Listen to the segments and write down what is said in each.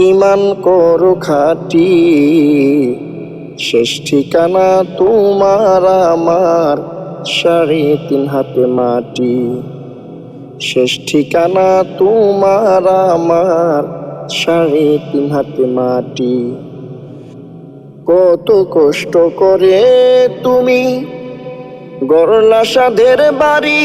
ইমান করো খাটি। শেষ ঠিকানা তোমার আমার, সাড়ে তিন হাতে মাটি। শেষ ঠিকানা তোমার আমার, সাড়ে তিন হাতে মাটি। কত কষ্ট করে তুমি গরলা সাধের বাড়ি।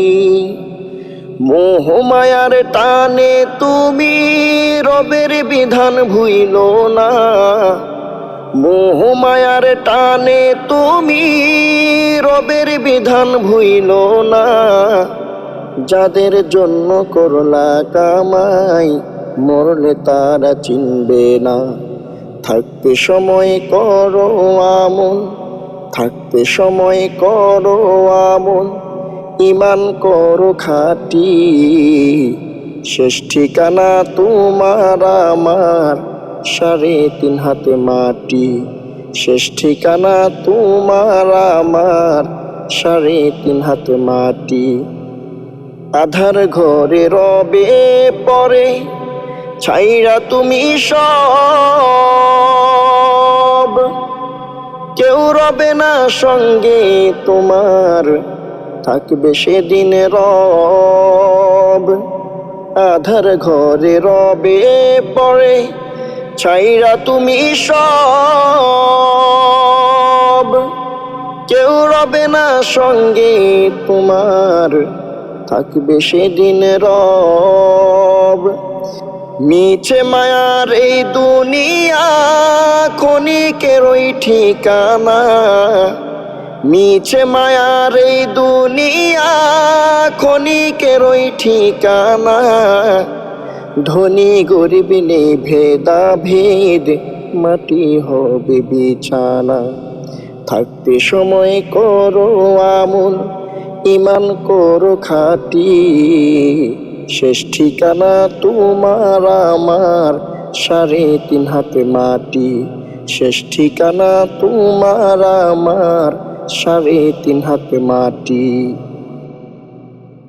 মোহমায়ার টানে তুমি রবের বিধান ভুইল না। মোহমায়ার টানে তুমি রবের বিধান ভুইল না। যাদের জন্য করলা কামাই, মরলে তারা চিনবে না। থাকতে সময় করো আমল থাকতে সময় করো আমল। ইমান করো খাটি। শেষ ঠিকানা তোমার আমার, সাড়ে তিন হাতে মাটি। শেষ ঠিকানা তোমার আমার, সাড়ে তিন হাতে মাটি। আধার ঘরে রবে পরে ছাইরা তুমি সব। কেউ রবে না সঙ্গে তোমার থাকবে সেদিন রব। আধার ঘরে রবে পড়ে, ছাইরা তুমি সব। কেউ রবে না সঙ্গে তোমার, থাকবে সেদিন রব। মিছে মায়ার এই দুনিয়া, ক্ষণিকের ওই ঠিকানা। মিছে মায়ার এই দুনিয়া ওই ঠিকানা। ধনী গরিব নেই ভেদা ভেদ মাটি হবে বিছানা। থাকতে সময় করো আমল ইমান করো খাটি। শেষ ঠিকানা তোমার, আমার সাড়ে তিন হাতে মাটি। শেষ ঠিকানা তোমার, আমার সাড়ে তিন হাতে মাটি।